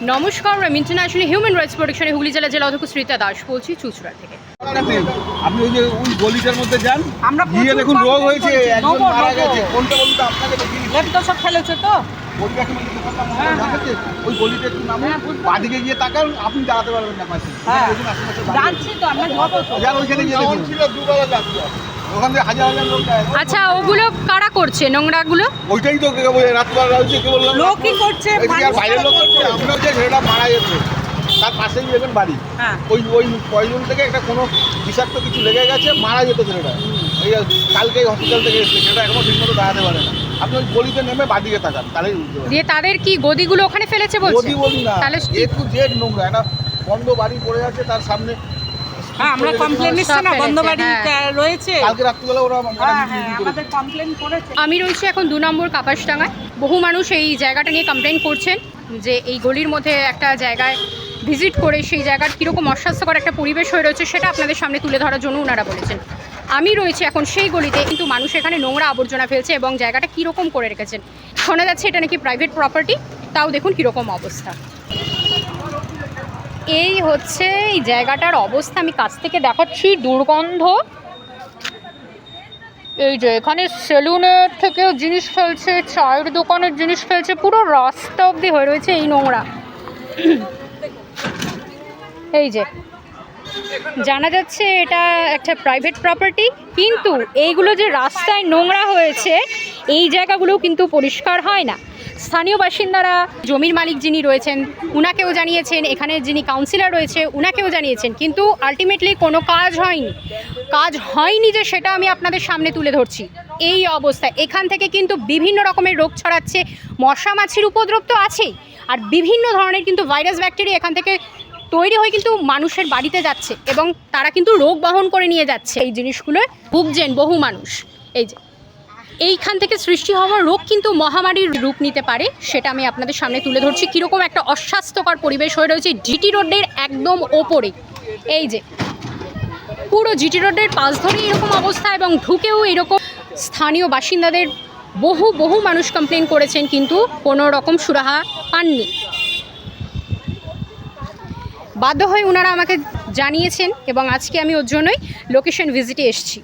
নমস্কার আমি international human rights প্রোটেকশনের হুগলি জেলা জেলা অধ্যক্ষ শ্রীতা দাস বলছি চুচড়া থেকে। আপনি ওই যে ওই গলিটার মধ্যে যান আমরা গিয়ে দেখুন রোগ হয়েছে একজন মারা গেছে কোনটা বলুন তো আপনাকে দিচ্ছি। লেপ সব ফেলেছে তো। ওই গলিটা একটু নামুন। হ্যাঁ, বাদিকে গিয়ে তাকান আপনি দাঁড়াতে পারবেন না পাশে হ্যাঁ। আছে। জানছি তো আমরা যাব তো। ওইখানে গিয়ে দেখুন। ছিল দুবেলা যাত্রী ওখান হাজার হাজার আচ্ছা ওগুলো কারা করছে? নোংরাগুলো? ওইটাই তো কে বলে রাতবেলা রয়েছে কে বললাম? লোকই করছে বাইরের লোক করছে। আমরা যে ছেলেটা মারা গেছে তার পাশেই দেখবেন বাড়ি। হ্যাঁ। ওই ওই পয়জন থেকে একটা কোনো বিষাক্ত কিছু লেগে গেছে মারা যেত ছেলেটা। এই কালকে হসপিটাল থেকে এসেছে ছেলেটা এখনও ঠিকমতো দাঁড়াতে পারে না। আপনি ওই গলিতে নেমে বাদিকে তাকান তাহলেই বুঝতে দিয়ে তাদের কি গদিগুলো ওখানে ফেলেছে বলছে? গদি বলি না তাহলে এ টু জেড নোংরা একটা বন্ধ বাড়ি পড়ে আছে তার সামনে হ্যাঁ আমরা কমপ্লেন সব না ফেলেছে, বন্ধ বাড়ি হ্যাঁ। রয়েছে। কালকে রাত্রিবেলা ওরা হ্যাঁ। আমাদের কমপ্লেন করেছে। আমি রয়েছি এখন দু নম্বর কাপাসডাঙ্গায়। বহু মানুষ এই জায়গাটা নিয়ে কমপ্লেন করছেন যে এই গলির মধ্যে একটা জায়গায় ভিজিট করে সেই জায়গার কীরকম অস্বাস্থ্যকর একটা পরিবেশ হয়ে রয়েছে সেটা আপনাদের সামনে তুলে ধরার জন্য ওনারা বলেছেন। আমি রয়েছি এখন সেই গলিতে কিন্তু মানুষ এখানে নোংরা আবর্জনা ফেলছে এবং জায়গাটা কীরকম করে রেখেছেন। শোনা যাচ্ছে এটা নাকি প্রাইভেট প্রপার্টি তাও দেখুন কীরকম অবস্থা। এই হচ্ছে এই জায়গাটার অবস্থা। আমি কাছ থেকে দেখাচ্ছি দুর্গন্ধ। এই যে এখানে সেলুনের থেকেও জিনিস ফেলছে, চায়ের দোকানের জিনিস ফেলছে, পুরো রাস্তা অবধি হয়ে রয়েছে এই নোংরা। এই যে, জানা যাচ্ছে এটা একটা প্রাইভেট প্রপার্টি কিন্তু এইগুলো যে রাস্তায় নোংরা হয়েছে, এই জায়গাগুলো কিন্তু পরিষ্কার হয় না। স্থানীয় বাসিন্দারা, জমির মালিক যিনি রয়েছেন, উনাকেও জানিয়েছেন, এখানে যিনি কাউন্সিলর রয়েছে, উনাকেও জানিয়েছেন, কিন্তু আলটিমেটলি কোনো কাজ হয়নি। কাজ হয়নি যে সেটা আমি আপনাদের সামনে তুলে ধরছি। এই অবস্থায় এখান থেকে কিন্তু বিভিন্ন রকমের রোগ ছড়াচ্ছে। মশা মাছির উপদ্রব তো আছেই। আর বিভিন্ন ধরনের কিন্তু ভাইরাস ব্যাকটেরিয়া এখান থেকে তৈরি হয়ে কিন্তু মানুষের বাড়িতে যাচ্ছে এবং তারা কিন্তু রোগ বহন করে নিয়ে যাচ্ছে। এই জিনিসগুলো ভুগছেন বহু মানুষ। এই যে। এইখান থেকে সৃষ্টি হওয়া রোগ কিন্তু মহামারীর রূপ নিতে পারে, সেটা আমি আপনাদের সামনে তুলে ধরছি। কীরকম একটা অস্বাস্থ্যকর পরিবেশ হয়ে রয়েছে জিটি রোডের একদম ওপরে। এই যে, পুরো জিটি রোডের পাশ ধরে এরকম অবস্থা এবং ঢুকেও এরকম স্থানীয় বাসিন্দাদের বহু বহু মানুষ কমপ্লেন করেছেন, কিন্তু কোনো রকম সুরাহা পাননি। বাধ্য হয়ে ওনারা আমাকে জানিয়েছেন এবং আজকে আমি ওর জন্যই লোকেশন ভিজিটে এসেছি।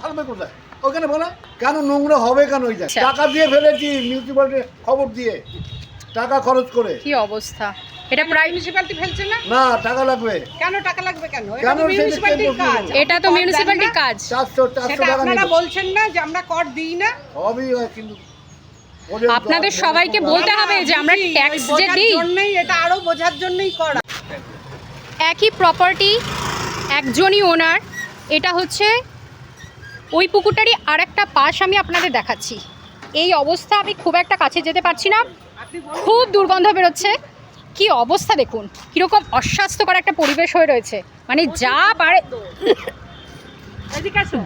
ভালো কোথায় ওখানে বলো কেন নোংরা হবে কেন ওই আচ্ছা। টাকা দিয়ে ফেলেছি মিউনিসিপালিটি খবর দিয়ে। টাকা খরচ করে। কি অবস্থা? এটা প্রায় মিউনিসিপ্যালিটি ফেলছে না? না টাকা লাগবে। কেন টাকা লাগবে কেন? এটা মিউনিসিপ্যালিটির কাজ। এটা তো মিউনিসিপ্যালিটির কাজ। চারশো চারশো সেটা টাকা আপনারা বলছেন না যে আমরা কর দিই না? সবই কিন্তু আপনাদের সবাইকে বলতে হবে যে আমরা ট্যাক্স যে বোঝার দিই। জন্যই এটা আরও বোঝার জন্যই করা। একই প্রপার্টি একজনই ওনার এটা হচ্ছে ওই পুকুরটারই আর একটা পাশ আমি আপনাদের দেখাচ্ছি। এই অবস্থা আমি খুব একটা কাছে যেতে পারছি না খুব দুর্গন্ধ বেরোচ্ছে। কি অবস্থা দেখুন কীরকম অস্বাস্থ্যকর একটা পরিবেশ হয়ে রয়েছে। মানে যা পারে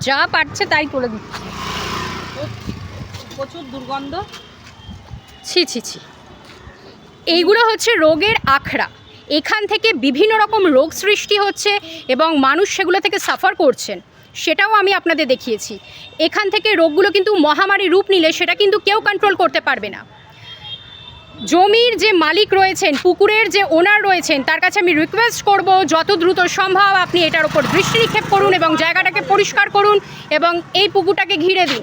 যা পারছে তাই তুলে দিচ্ছে। প্রচুর দুর্গন্ধ। ছি ছি ছি। এইগুলো হচ্ছে রোগের আখড়া। এখান থেকে বিভিন্ন রকম রোগ সৃষ্টি হচ্ছে এবং মানুষ সেগুলো থেকে সাফার করছেন। সেটাও আমি আপনাদের দেখিয়েছি। এখান থেকে রোগগুলো কিন্তু মহামারী রূপ নিলে সেটা কিন্তু কেউ কন্ট্রোল করতে পারবে না। জমির যে মালিক রয়েছেন, পুকুরের যে ওনার রয়েছেন, তার কাছে আমি রিকোয়েস্ট করব যত দ্রুত সম্ভব আপনি এটার উপর দৃষ্টি নিক্ষেপ করুন এবং জায়গাটাকে পরিষ্কার করুন এবং এই পুকুরটাকে ঘিরে দিন।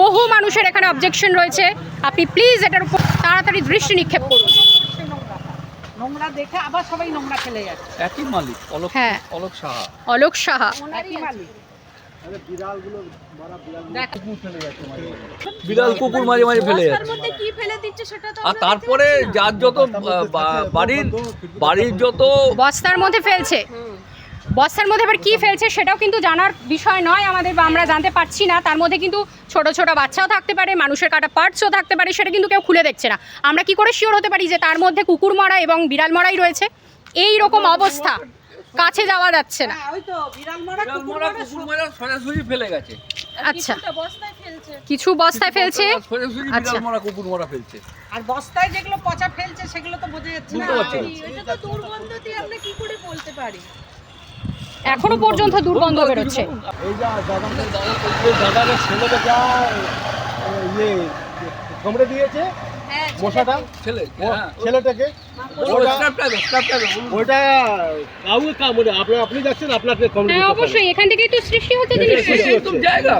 বহু মানুষের এখানে অবজেকশন রয়েছে। আপনি প্লিজ এটার উপর তাড়াতাড়ি দৃষ্টি নিক্ষেপ করুন। নোংরা দেখে আবার সবাই নোংরা ফেলে যাচ্ছে। একই মালিক অলোক হ্যাঁ। অলোক সাহা। অলোক সাহা। একই মালিক। বিড়াল কুকুর মাঝে মাঝে। ফেলে যাচ্ছে। মধ্যে কি ফেলে দিচ্ছে সেটা তো আর তারপরে যার যত বাড়ির বাড়ির যত বস্তার মধ্যে ফেলছে। বস্তার মধ্যে আবার কি ফেলছে সেটাও কিন্তু জানার বিষয় নয় আমাদের বা আমরা জানতে পারছি না। তার মধ্যে কিন্তু ছোট ছোট বাচ্চাও থাকতে পারে মানুষের কাটা পার্টসও থাকতে পারে সেটা কিন্তু কেউ খুলে দেখছে না। আমরা কি করে শিওর হতে পারি যে তার মধ্যে কুকুর মরা এবং বিড়াল মরাই রয়েছে? এই রকম অবস্থা। কাছে যাওয়া যাচ্ছে না। হ্যাঁ, ওই তো বিড়াল মরা বিড়াল কুকুর মারা মরা কুকুর মারা সোজাসুজি ফেলে গেছে। আচ্ছা। কিছুটা বস্তায় ফেলছে। কিছু বস্তায় ফেলছে? আচ্ছা। কুকুর মারা ফেলছে। আর বস্তায় যেগুলো পচা ফেলছে সেগুলো তো বোঝা যাচ্ছে না। না। এটা তো দুর্গন্ধ দিয়ে আমরা কি করে বলতে পারি? এখনও পর্যন্ত দুর্গন্ধ বেরোচ্ছে। ইয়ে দিয়েছে মশাটা ছেলে হ্যাঁ। ছেলেটাকে? ওটা কাউকে কামড়ে আপনি আপনি যাচ্ছেন আপনাকে কামড়ে হ্যাঁ অবশ্যই এখান থেকেই তো সৃষ্টি হচ্ছে এটা জায়গা।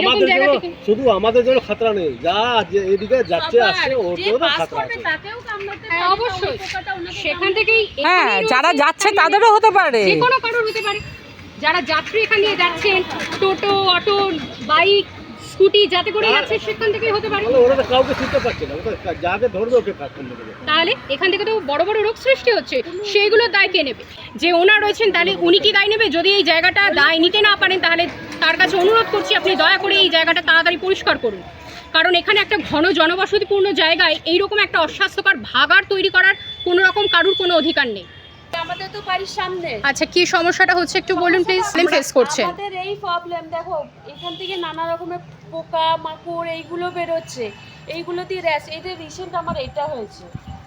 আমাদের জন্য শুধু আমাদের জন্য খাতরা নেই যা যে এদিকে যাচ্ছে আসছে ওর জন্য খাতরা আছে। হ্যাঁ, অবশ্যই। সেখান থেকেই হ্যাঁ যারা যাচ্ছে তাদেরও হতে পারে। যে কোনো কারোর হতে পারে। যারা যাত্রী এখান দিয়ে যাচ্ছেন টোটো অটো বাইক স্কুটি যাতে করে যাচ্ছে সেখান থেকেই হতে পারে। ওরা তো কাউকে চিনতে পারছে না। ওটা যাকে ধরবে ওকে কাজ করতে তাহলে এখান থেকে তো বড় বড় রোগ সৃষ্টি হচ্ছে সেইগুলোর দায় কে নেবে? যে ওনার রয়েছেন তাহলে উনি কি দায় নেবে? যদি এই জায়গাটা দায় নিতে না পারেন তাহলে তার কাছে অনুরোধ করছি আপনি দয়া করে এই জায়গাটা তাড়াতাড়ি পরিষ্কার করুন। কারণ এখানে একটা ঘন জনবসতিপূর্ণ জায়গায় এইরকম একটা অস্বাস্থ্যকর ভাগার তৈরি করার কোনো রকম কারুর কোনো অধিকার নেই। আমাদের তো বাড়ির সামনে। আচ্ছা কি সমস্যাটা হচ্ছে একটু বলুন প্লিজ ফেস করছেন। আমাদের এই প্রবলেম দেখো এখান থেকে নানা রকমের পোকা মাকড় এইগুলো বেরোচ্ছে। এইগুলো দিয়ে র্যাশ এই যে রিসেন্ট আমার এটা হয়েছে।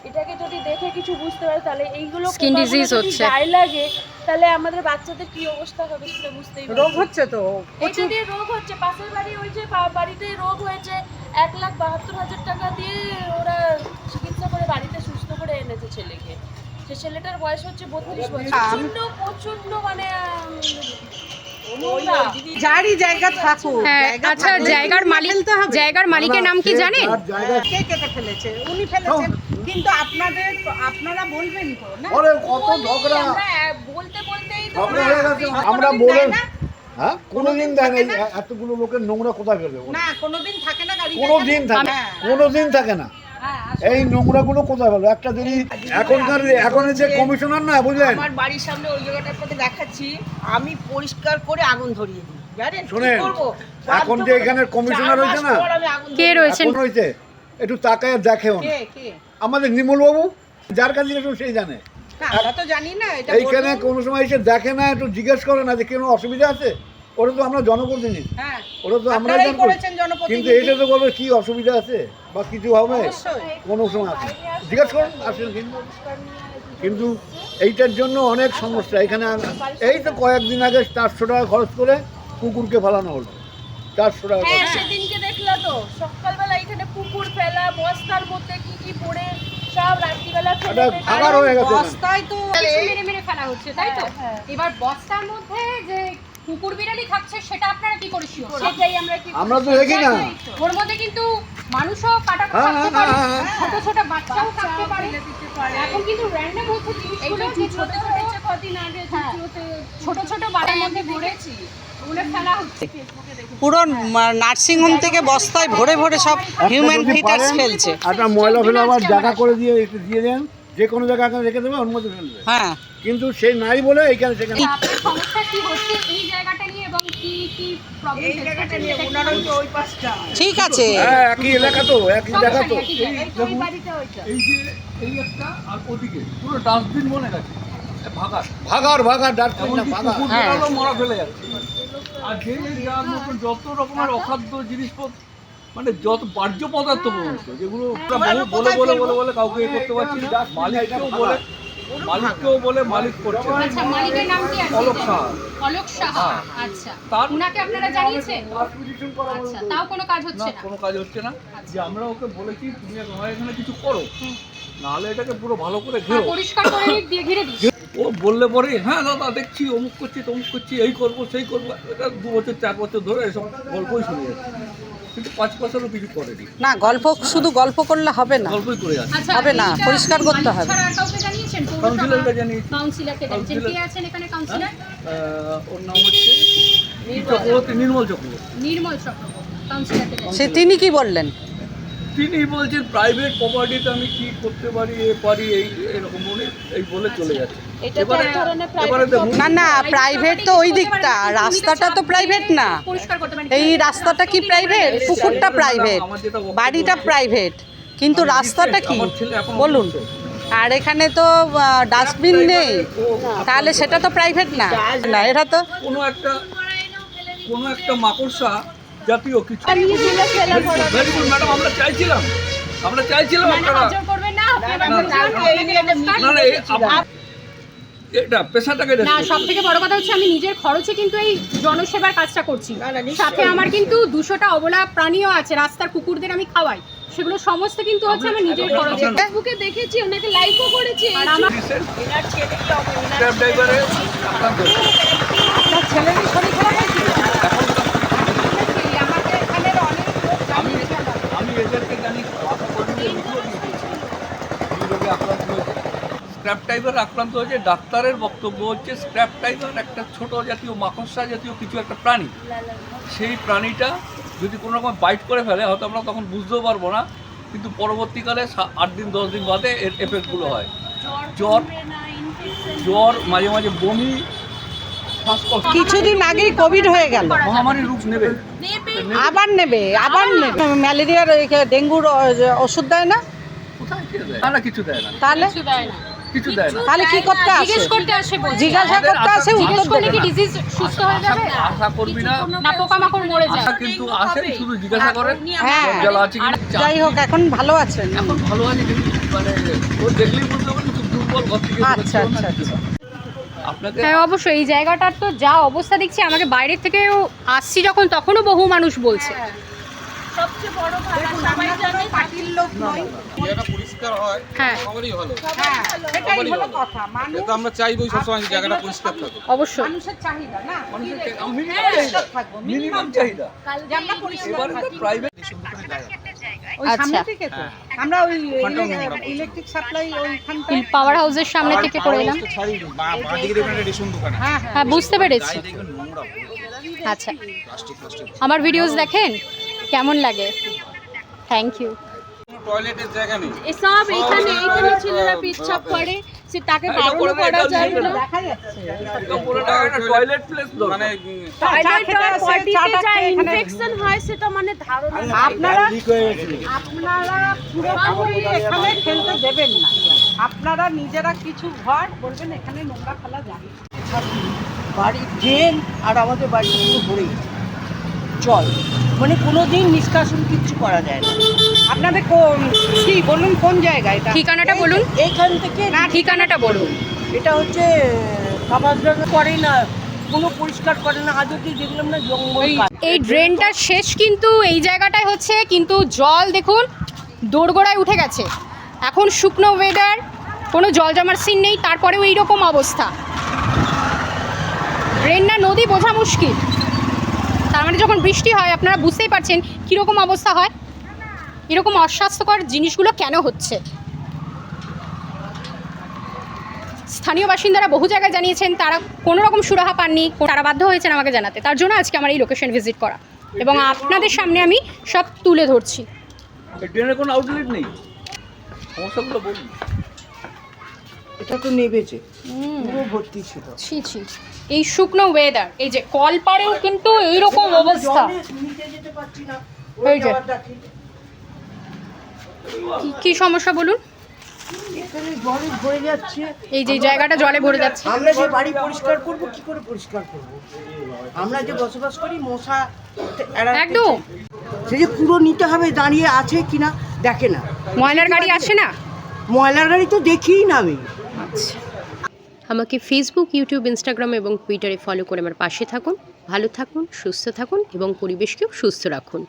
এটাকে যদি দেখে কিছু বুঝতে পারে তাহলে এইগুলো disease যদি হচ্ছে। গায়ে লাগে তাহলে আমাদের বাচ্চাদের কি অবস্থা হবে সেটা বুঝতেই রোগ হচ্ছে তো? এটা দিয়ে রোগ হচ্ছে। পাশের বাড়ি ওই যে বাড়িতে রোগ হয়েছে এক লাখ বাহাত্তর হাজার টাকা দিয়ে ওরা চিকিৎসা করে বাড়িতে সুস্থ করে এনেছে ছেলেকে। সে ছেলেটার বয়স হচ্ছে বত্রিশ বছর। প্রচণ্ড প্রচণ্ড মানে উম, নোংরা। যারই জায়গা থাকুক হ্যাঁ আচ্ছা জায়গার মালিক জায়গার মালিকের নাম কি জানেন? কে কেটে ফেলেছে? উনি ফেলেছেন। কিন্তু আপনাদের আপনারা বলবেন তো না? ওরে কত ঝগড়া। বলতে বলতেই তো হয়ে কোনোদিন আমরা বলে? হ্যাঁ? কোনোদিন এতগুলো লোকের নোংরা কোথায় ফেলবে না কোনোদিন থাকে না গাড়ি কোনো দিন থাকে না। কোনোদিন থাকে না। এই নোংরাগুলো কোথায় ফেলবে একটা যদি এখনকার এখন যে কমিশনার না বুঝলেন? আমার বাড়ির সামনে ওই জায়গাটা আপনাকে দেখাচ্ছি। আমি পরিষ্কার করে আগুন ধরিয়ে দিই। জানেন? শোনেন, এখন যে এখানে কমিশনার হয়েছে না? কে রয়েছেন? এখন হয়েছে। একটু তাকায় দেখেও না কে কে? আমাদের নিমল বাবু যার কাছে একটু সেই জানে। না আমরা তো জানি না এটা এইখানে। কোনো সময় এসে দেখে না একটু জিজ্ঞেস করে না যে কোনো অসুবিধা আছে? ওরা তো আমরা জনপ্রতিনিধি। হ্যাঁ। ওরা তো আমরা কিন্তু এটা তো বলবে কি অসুবিধা আছে বা কিছু হবে? কোনো সময় আছে জিজ্ঞেস করুন আসেন। কিন্তু কিন্তু এইটার জন্য অনেক সমস্যা। এখানে এই তো কয়েকদিন আগে চারশো টাকা খরচ করে কুকুরকে ফেলানো হলো। চারশো টাকা হ্যাঁ খরচ। সেদিনকে দেখলা তো। সকালবেলা এখানে পুকুর ফেলা বস্তার মধ্যে কি কি পড়ে সব রাত্রিবেলা ফেলে হয়ে গেছে এখানে। বস্তায় তো মেরে মেরে ফেলা হচ্ছে তাই তো? এবার বস্তার মধ্যে যে কুকুর বিড়ালি থাকছে সেটা আপনারা কি করে শিওর সেটাই আমরা কি আমরা তো দেখি না। ওর মধ্যে কিন্তু মানুষও কাটা থাকতে হ্যাঁ, পারে হ্যাঁ, হ্যাঁ। ছোট ছোট বাচ্চাও থাকতে পারে। এখন কিন্তু র্যান্ডম হচ্ছে জিনিসগুলো যে ছোট ছোট কদিন আগে। ছোট ছোট বাড়ির মধ্যে ভরেছি ওগুলো ফেলা হচ্ছে পুরো নার্সিং হোম থেকে বস্তায় ভরে ভরে সব হিউম্যান ফিটার্স ফেলছে। একটা ময়লা ফেলে আবার জায়গা করে দিয়ে দিয়ে দেন যে কোনো জায়গা এখানে রেখে দেবে ওর মধ্যে ফেলবে হ্যাঁ। কিন্তু সেই নাই বলে এইখানে সেখানে সমস্যা কি হচ্ছে এই জায়গাটা নিয়ে এবং কি কি প্রবলেম এই জায়গাটা নিয়ে ওনার ওই ওই পাশটা। ঠিক আছে। হ্যাঁ একই এলাকা তো একই জায়গা তো। ওই বাড়িতে ওইটা এই যে এই একটা আর ওদিকে পুরো ডাস্টবিন বনে গেছে। ভাগার ভাগার হ্যাঁ। মরা ফেলে যাচ্ছে। আর যে যার মতো যত রকমের অখাদ্য জিনিসপত্র মানে যত বাহ্য পদার্থ পর্যন্ত যেগুলো আমরা বহু বলে বলে বলে বলে কাউকে এ করতে পারছি না। মালিককেও বলে মালিককেও বলে মালিক করছে। আচ্ছা মালিকের নাম কি? আছে অলোক সাহা। অলোক সাহা। হ্যাঁ। আচ্ছা। তার- উনাকে আপনারা জানিয়েছেন? আচ্ছা তাও কোনো কাজ হচ্ছে না না? কোনো কাজ হচ্ছে না। যে আমরা ওকে বলেছি তুমি তোমার এখানে কিছু করো। নাহলে এটাকে পুরো ভালো করে ঘেরো। পরিষ্কার করে দিয়ে ঘিরে দিই ও বললে পরে হ্যাঁ দাদা দেখছি অমুক করছি তমুক করছি এই করব সেই করব। এটা দু বছর চার বছর ধরে এসব গল্পই শুনে যাচ্ছে। কিন্তু পাঁচ বছরও কিছু করেনি। না গল্প শুধু গল্প করলে হবে না। গল্পই করে যাচ্ছে। আচ্ছা হবে না, পরিষ্কার করতে হবে। জানিয়েছেন কাউন্সিলরকে জানিয়েছি কাউন্সিলরকে জানিয়েছেন কে আছেন এখানে কাউন্সিলর? ওর নাম হচ্ছে নির্মল চক্রবর্তী নির্মল চক্রবর্তী। কাউন্সিলরকে সে তিনি কি বললেন? তিনি বলছেন প্রাইভেট প্রপার্টিতে আমি কি করতে পারি এ পারি এই এরকম বলে এই বলে চলে যাচ্ছে। না না প্রাইভেট তো ওই দিকটা। রাস্তাটা তো প্রাইভেট না। এই রাস্তাটা কি প্রাইভেট পুকুরটা প্রাইভেট বাড়িটা প্রাইভেট কিন্তু রাস্তাটা কি? বলুন। আর এখানে তো ডাস্টবিন নেই। তাহলে সেটা তো প্রাইভেট না। না এটা তো কোনো একটা কোনো একটা মাকড়সা জাতীয় কিছু। ম্যাডাম আমরা চাইছিলাম। আমরা চাইছিলাম মানে আপনারা না এটা পেশাটাকে সব থেকে বড় কথা হচ্ছে আমি নিজের খরচে কিন্তু এই জনসেবার কাজটা করছি। সাথে আমার কিন্তু দুশোটা অবলা প্রাণীও আছে রাস্তার কুকুরদের আমি খাওয়াই। সেগুলো সমস্ত কিন্তু হচ্ছে আমার নিজের খরচে ফেসবুকে দেখেছি ওনাকে লাইকও করেছি আর আমার স্ক্র্যাপ টাইপের আক্রান্ত হয়েছে। ডাক্তারের বক্তব্য হচ্ছে স্ক্র্যাপ টাইপের একটা ছোট জাতীয় মাকড়সা জাতীয় কিছু একটা প্রাণী। সেই প্রাণীটা যদি কোনো রকম বাইট করে ফেলে হয়তো আমরা তখন বুঝতেও পারব না। কিন্তু পরবর্তীকালে আট দিন দশ দিন বাদে এর এফেক্টগুলো হয়। জ্বর জ্বর মাঝে মাঝে বমি শ্বাসকষ্ট। কিছুদিন আগেই কোভিড হয়ে গেল। মহামারী রূপ নেবে। আবার নেবে আবার নেবে। ম্যালেরিয়ার ডেঙ্গুর ওষুধ দেয় না? কোথায় দেয়? না না কিছু দেয় না। তাহলে? দেয় না। কিছু দেয় না। তাহলে কি করতে আসে? জিজ্ঞেস করতে আসে। জিজ্ঞাসা করতে আসে উত্তর করলে কি ডিজিজ সুস্থ হয়ে যাবে? আশা করবি না না পোকামাকড় মরে যায়। আশা কিন্তু আসেন শুধু জিজ্ঞাসা করেন। হ্যাঁ। যাই হোক এখন ভালো আছেন। এখন ভালো আছে কিন্তু মানে ও দেখলেই বুঝতে পারবেন খুব দুর্বল ঘর থেকে আচ্ছা, বেরোচ্ছে। আচ্ছা, হ্যাঁ অবশ্যই। এই জায়গাটার তো যা অবস্থা দেখছি আমাকে বাইরের থেকেও আসছি যখন তখনও বহু মানুষ বলছে। সবচেয়ে বড় সবাই জানে পার্টির লোক নয়। পরিষ্কার হয় হ্যাঁ। সবারই ভালো। হ্যাঁ হলো কথা। মানুষ এটা আমরা চাইবই সবসময় জায়গাটা পরিষ্কার থাকুক। অবশ্যই। মানুষের চাহিদা না? মানুষের মিনিমাম থাকব মিনিমাম চাহিদা। যে পরিষ্কার এবারে প্রাইভেট ওই আচ্ছা। সামনে থেকে তো। আমরা ওই ইলেকট্রিক সাপ্লাই ওইখানটা পাওয়ার হাউসের সামনে থেকে করে এলাম। হ্যাঁ হ্যাঁ। হ্যাঁ বুঝতে পেরেছি। আচ্ছা। প্লাস্টিক প্লাস্টিক আমার ভিডিওস দেখেন? কেমন লাগে? থ্যাংক ইউ টয়লেটের জায়গা নেই। এসব এখানে এখানে ছেলেরা পেচ্ছাপ করে সে তাকে বারণ করা যায় না। দেখা যাচ্ছে। টয়লেট প্লেস মানে ইনফেকশন হয় সেটা মানে ধারণা। আপনারা আপনারা পুরোপুরি এখানে খেলতে দেবেন না। আপনারা নিজেরা কিছু ঘর বলবেন এখানে নোংরা ফেলা যাবে বাড়ি ড্রেন আর আমাদের বাড়ি পুরো ভরে গেছে। জল। মানে কোনো দিন নিষ্কাশন কিচ্ছু করা যায় না। আপনাদের কোন কি বলুন কোন জায়গায় এটা? ঠিকানাটা বলুন। এইখান থেকে না ঠিকানাটা বলুন। এটা হচ্ছে খাবারদানা করে না কোনো পরিষ্কার করে না। আজ অব্দি দেখলাম না জঙ্গল এই ড্রেনটা শেষ কিন্তু এই জায়গাটায় হচ্ছে কিন্তু জল দেখুন দোরগোড়ায় উঠে গেছে। এখন শুকনো ওয়েদার কোনো জল জমার সিন নেই তারপরেও এইরকম অবস্থা। ড্রেন না নদী বোঝা মুশকিল। মানে যখন বৃষ্টি হয়, আপনারা বুঝতেই পারছেন কীরকম অবস্থা হয়। এরকম অস্বাস্থ্যকর জিনিসগুলো কেন হচ্ছে? স্থানীয় বাসিন্দারা বহু জায়গায় জানিয়েছেন, তারা কোনো রকম সুরাহা পাননি, তারা বাধ্য হয়েছেন আমাকে জানাতে। তার জন্য আজকে আমার এই লোকেশন ভিজিট করা। এবং আপনাদের সামনে আমি সব তুলে ধরছি। কোনো আউটলেট নেই? সমস্যাগুলো বলুন। এটা তো নেবেছে পুরো ভর্তি ছিল। ছি ছি এই শুকনো ওয়েদার এই যে কলপাড়েও কিন্তু এইরকম অবস্থা। এই যে। কি- কি সমস্যা বলুন? এখানে জলে ভরে যাচ্ছে। এই যে জায়গাটা জলে ভরে যাচ্ছে। আমরা যে বাড়ি পরিষ্কার করব কি করে পরিষ্কার করব? আমরা যে বসবাস করি মশা একদম। সে যে পুরো নিতে হবে দাঁড়িয়ে আছে কিনা দেখে না। ময়লার গাড়ি আছে না? ময়লার গাড়ি তো দেখিই না আমি। আমাকে ফেসবুক ইউটিউব ইনস্টাগ্রাম এবং টুইটারে ফলো করে আমার পাশে থাকুন। ভালো থাকুন, সুস্থ থাকুন এবং পরিবেশকেও সুস্থ রাখুন।